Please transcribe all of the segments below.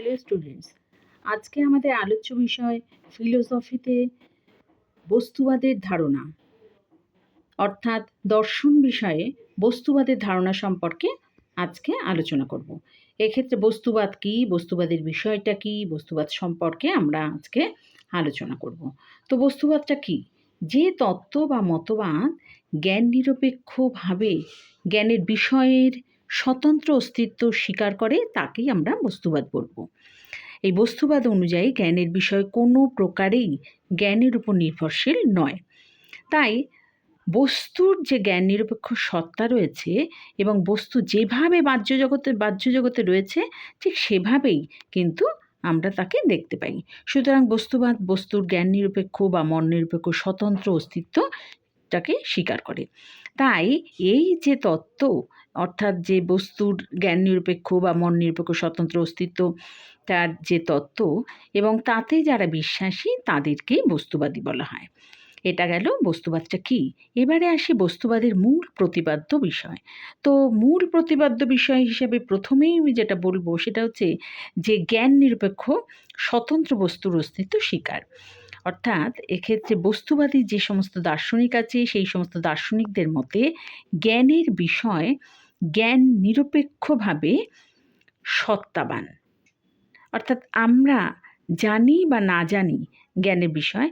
Hello students আজকে আমাদের আলোচ্য বিষয় ফিলোসফিতে বস্তুবাদের ধারণা। অর্থাৎ দর্শন বিষয়ে বস্তুবাদের ধারণা সম্পর্কে আজকে আলোচনা করব। এক্ষেত্রে বস্তুবাদ কী, বস্তুবাদের বিষয়টা কী, বস্তুবাদ সম্পর্কে আমরা আজকে আলোচনা করব। তো বস্তুবাদটা কী? যে তত্ত্ব বা মতবাদ জ্ঞান নিরপেক্ষভাবে জ্ঞানের বিষয়ের স্বতন্ত্র অস্তিত্ব স্বীকার করে, তাকেই আমরা বস্তুবাদ বলব। এই বস্তুবাদ অনুযায়ী জ্ঞানের বিষয় কোনো প্রকারেই জ্ঞানের উপর নির্ভরশীল নয়। তাই বস্তুর যে জ্ঞান নিরপেক্ষ সত্তা রয়েছে এবং বস্তু যেভাবে বাহ্য জগতে বাহ্য জগতে রয়েছে, ঠিক সেভাবেই কিন্তু আমরা তাকে দেখতে পাই। সুতরাং বস্তুবাদ, বস্তুর জ্ঞান নিরপেক্ষ বা মন নিরপেক্ষ স্বতন্ত্র অস্তিত্বটাকে স্বীকার করে। তাই এই যে তত্ত্ব, অর্থাৎ যে বস্তুর জ্ঞান নিরপেক্ষ বা মন নিরপেক্ষ স্বতন্ত্র অস্তিত্ব, তার যে তত্ত্ব এবং তাতে যারা বিশ্বাসী তাদেরকেই বস্তুবাদী বলা হয়। এটা গেল বস্তুবাদটা কি? এবারে আসি বস্তুবাদের মূল প্রতিপাদ্য বিষয়। তো মূল প্রতিপাদ্য বিষয় হিসেবে প্রথমেই আমি যেটা বলব সেটা হচ্ছে যে জ্ঞান নিরপেক্ষ, স্বতন্ত্র বস্তুর অস্তিত্ব স্বীকার। অর্থাৎ এক্ষেত্রে বস্তুবাদী যে সমস্ত দার্শনিক আছে, সেই সমস্ত দার্শনিকদের মতে জ্ঞানের বিষয় জ্ঞান নিরপেক্ষভাবে সত্তাবান অর্থাৎ আমরা জানি বা না জানি জ্ঞানের বিষয়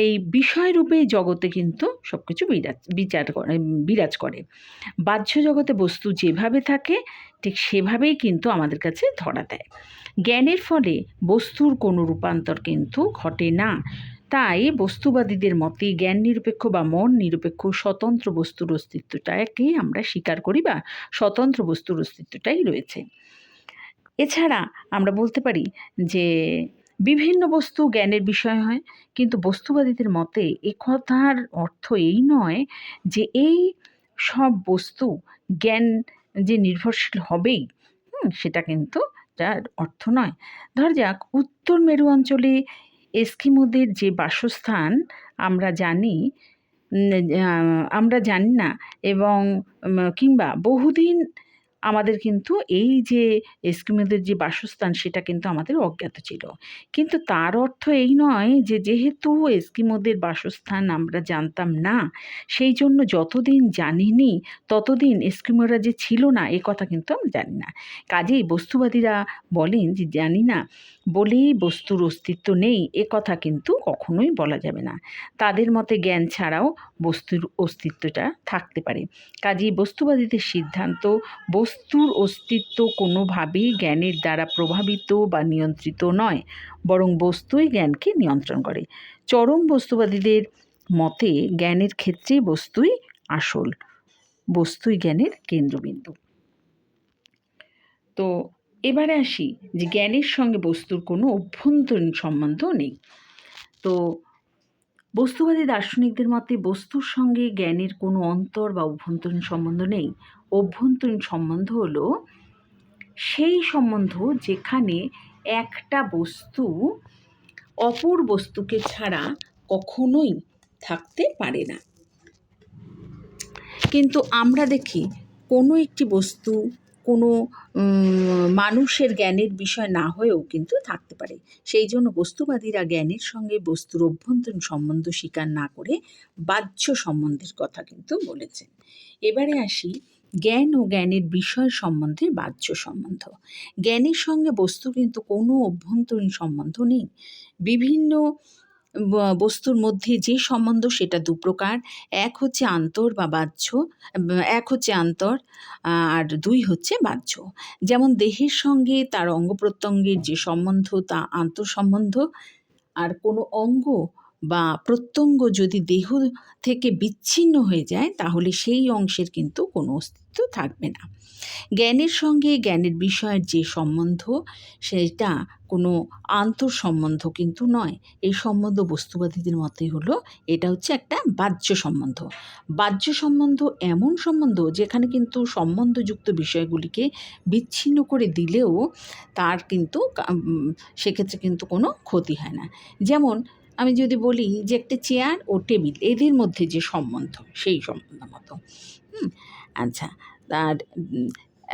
এই বিষয়রূপে জগতে কিন্তু সব কিছু বিরাজ, বিচার করে বিরাজ করে। বাহ্য জগতে বস্তু যেভাবে থাকে, ঠিক সেভাবেই কিন্তু আমাদের কাছে ধরা দেয়। জ্ঞানের ফলে বস্তুর কোনো রূপান্তর কিন্তু ঘটে না। তাই বস্তুবাদীদের মতে জ্ঞান নিরপেক্ষ বা মন নিরপেক্ষ স্বতন্ত্র বস্তুর অস্তিত্বটাকেই আমরা স্বীকার করি বা স্বতন্ত্র বস্তুর অস্তিত্বটাই রয়েছে। এছাড়া আমরা বলতে পারি যে বিভিন্ন বস্তু জ্ঞানের বিষয় হয়, কিন্তু বস্তুবাদীদের মতে একথার অর্থ এই নয় যে এই সব বস্তু জ্ঞান যে নির্ভরশীল হবেই, হুম, সেটা কিন্তু তার অর্থ নয়। ধর যাক, উত্তর মেরু অঞ্চলে এস্কিমোদের যে বাসস্থান আমরা জানি আমরা জানি না এবং কিংবা বহুদিন আমাদের কিন্তু এই যে এস্কিমোদের যে বাসস্থান, সেটা কিন্তু আমাদের অজ্ঞাত ছিল। কিন্তু তার অর্থ এই নয় যে যেহেতু এস্কিমোদের বাসস্থান আমরা জানতাম না, সেই জন্য যতদিন জানিনি, ততদিন এস্কিমোরা যে ছিল না, এ কথা কিন্তু আমরা জানি না। কাজেই বস্তুবাদীরা বলেন যে, জানি না বলেই বস্তুর অস্তিত্ব নেই, এ কথা কিন্তু কখনোই বলা যাবে না। তাদের মতে জ্ঞান ছাড়াও বস্তুর অস্তিত্বটা থাকতে পারে। কাজেই বস্তুবাদীদের সিদ্ধান্ত, বস্তুর অস্তিত্ব কোনোভাবেই জ্ঞানের দ্বারা প্রভাবিত বা নিয়ন্ত্রিত নয়, বরং বস্তুই জ্ঞানকে নিয়ন্ত্রণ করে। চরম বস্তুবাদীদের মতে জ্ঞানের ক্ষেত্রে বস্তুই আসল, বস্তুই জ্ঞানের কেন্দ্রবিন্দু। তো এবারে আসি যে জ্ঞানের সঙ্গে বস্তুর কোনো অভ্যন্তরীণ সম্বন্ধ নেই। তো বস্তুবাদী দার্শনিকদের মতে বস্তুর সঙ্গে জ্ঞানের কোনো অন্তর বা অভ্যন্তরীণ সম্বন্ধ নেই। অভ্যন্তরীণ সম্বন্ধ হলো সেই সম্বন্ধ যেখানে একটা বস্তু অপর বস্তুকে ছাড়া কখনোই থাকতে পারে না। কিন্তু আমরা দেখি কোনো একটি বস্তু কোনো মানুষের জ্ঞানের বিষয় না হয়েও কিন্তু থাকতে পারে। সেই জন্য বস্তুবাদীরা জ্ঞানের সঙ্গে বস্তুর অভ্যন্তরীণ সম্বন্ধ স্বীকার না করে বাহ্য সম্বন্ধের কথা কিন্তু বলেছেন। এবারে আসি জ্ঞান ও জ্ঞানের বিষয় সম্বন্ধে বাহ্য সম্বন্ধ। জ্ঞানের সঙ্গে বস্তু কিন্তু কোনো অভ্যন্তরীণ সম্বন্ধ নেই। বিভিন্ন বস্তুর মধ্যে যে সম্বন্ধ সেটা দু প্রকার। এক হচ্ছে আন্তর বা বাহ্য এক হচ্ছে আন্তর আর দুই হচ্ছে বাহ্য। যেমন দেহের সঙ্গে তার অঙ্গ প্রত্যঙ্গের যে সম্বন্ধ, তা আন্তর সম্বন্ধ আর কোনো অঙ্গ বা প্রত্যঙ্গ যদি দেহ থেকে বিচ্ছিন্ন হয়ে যায়, তাহলে সেই অংশের কিন্তু কোনো অস্তিত্ব থাকবে না। জ্ঞানের সঙ্গে জ্ঞানের বিষয়ের যে সম্বন্ধ, সেটা কোনো আন্তর সম্বন্ধ কিন্তু নয়। এই সম্বন্ধ বস্তুবাদীদের মতে হলো, এটা হচ্ছে একটা বাহ্য সম্বন্ধ। বাহ্য সম্বন্ধ এমন সম্বন্ধ যেখানে কিন্তু সম্বন্ধযুক্ত বিষয়গুলিকে বিচ্ছিন্ন করে দিলেও তার কিন্তু সেক্ষেত্রে কিন্তু কোনো ক্ষতি হয় না। যেমন আমি যদি বলি যে একটা চেয়ার ও টেবিল এদের মধ্যে যে সম্বন্ধ, সেই সম্বন্ধ মতো। আচ্ছা আর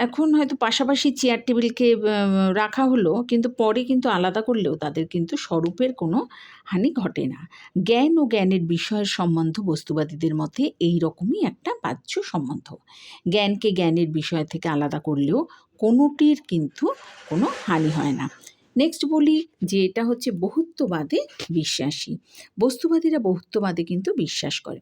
এখন হয়তো পাশাপাশি চেয়ার টেবিলকে রাখা হলো, কিন্তু পরে কিন্তু আলাদা করলেও তাদের কিন্তু স্বরূপের কোনো হানি ঘটে না। জ্ঞান ও জ্ঞানের বিষয়ের সম্বন্ধ বস্তুবাদীদের মধ্যে এই রকমই একটা বাহ্য সম্বন্ধ। জ্ঞানকে জ্ঞানের বিষয় থেকে আলাদা করলেও কোনোটির কিন্তু কোনো হানি হয় না। নেক্সট বলি যে এটা হচ্ছে বহুত্ববাদে বিশ্বাসী। বস্তুবাদীরা বহুত্ববাদে কিন্তু বিশ্বাস করে।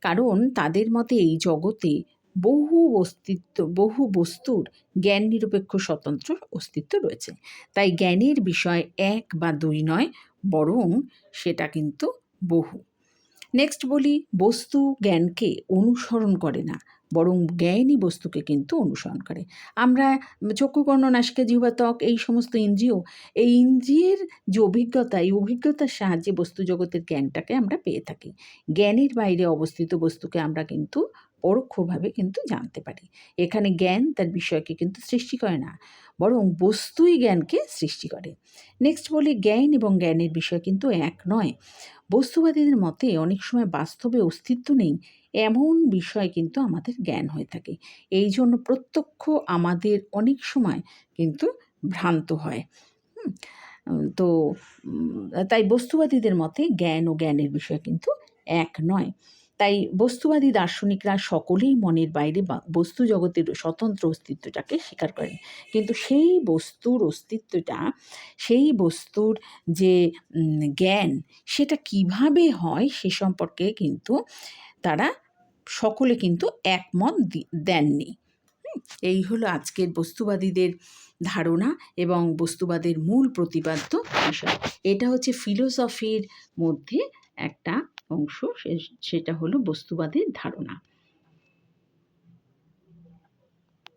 কারণ তাদের মতে এই জগতে বহু অস্তিত্ব, বহু বস্তুর জ্ঞান নিরপেক্ষ স্বতন্ত্র অস্তিত্ব রয়েছে। তাই জ্ঞানের বিষয় এক বা দুই নয়, বরং সেটা কিন্তু বহু। নেক্সট বলি, বস্তু জ্ঞানকে অনুসরণ করে না, বরং জ্ঞানই বস্তুকে কিন্তু অনুসরণ করে। আমরা চক্ষু কর্ণ নাসিকা, জিহ্বা, ত্বক এই সমস্ত ইন্দ্রিয়, এই ইন্দ্রিয়ের যে অভিজ্ঞতা, এই অভিজ্ঞতার সাহায্যে বস্তু জগতের জ্ঞানটাকে আমরা পেয়ে থাকি। জ্ঞানের বাইরে অবস্থিত বস্তুকে আমরা কিন্তু পরোক্ষভাবে কিন্তু জানতে পারি। এখানে জ্ঞান তার বিষয়কে কিন্তু সৃষ্টি করে না, বরং বস্তুই জ্ঞানকে সৃষ্টি করে। নেক্সট বলি, জ্ঞান এবং জ্ঞানের বিষয় কিন্তু এক নয়। বস্তুবাদীদের মতে অনেক সময় বাস্তবে অস্তিত্ব নেই, এমন বিষয় কিন্তু আমাদের জ্ঞান হয়ে থাকে। এই জন্য প্রত্যক্ষ আমাদের অনেক সময় কিন্তু ভ্রান্ত হয়। তো তাই বস্তুবাদীদের মতে জ্ঞান ও জ্ঞানের বিষয় কিন্তু এক নয়। তাই বস্তুবাদী দার্শনিকরা সকলেই মনের বাইরে বস্তু জগতের স্বতন্ত্র অস্তিত্বটাকে স্বীকার করেন। কিন্তু সেই বস্তুর অস্তিত্বটা, সেই বস্তুর যে জ্ঞান, সেটা কীভাবে হয় সে সম্পর্কে কিন্তু তারা সকলে কিন্তু একমত দেননি। এই হলো আজকের বস্তুবাদীদের ধারণা এবং বস্তুবাদের মূল প্রতিপাদ্য বিষয়। এটা হচ্ছে ফিলোসফির মধ্যে একটা অংশ সেটা হলো বস্তুবাদের ধারণা।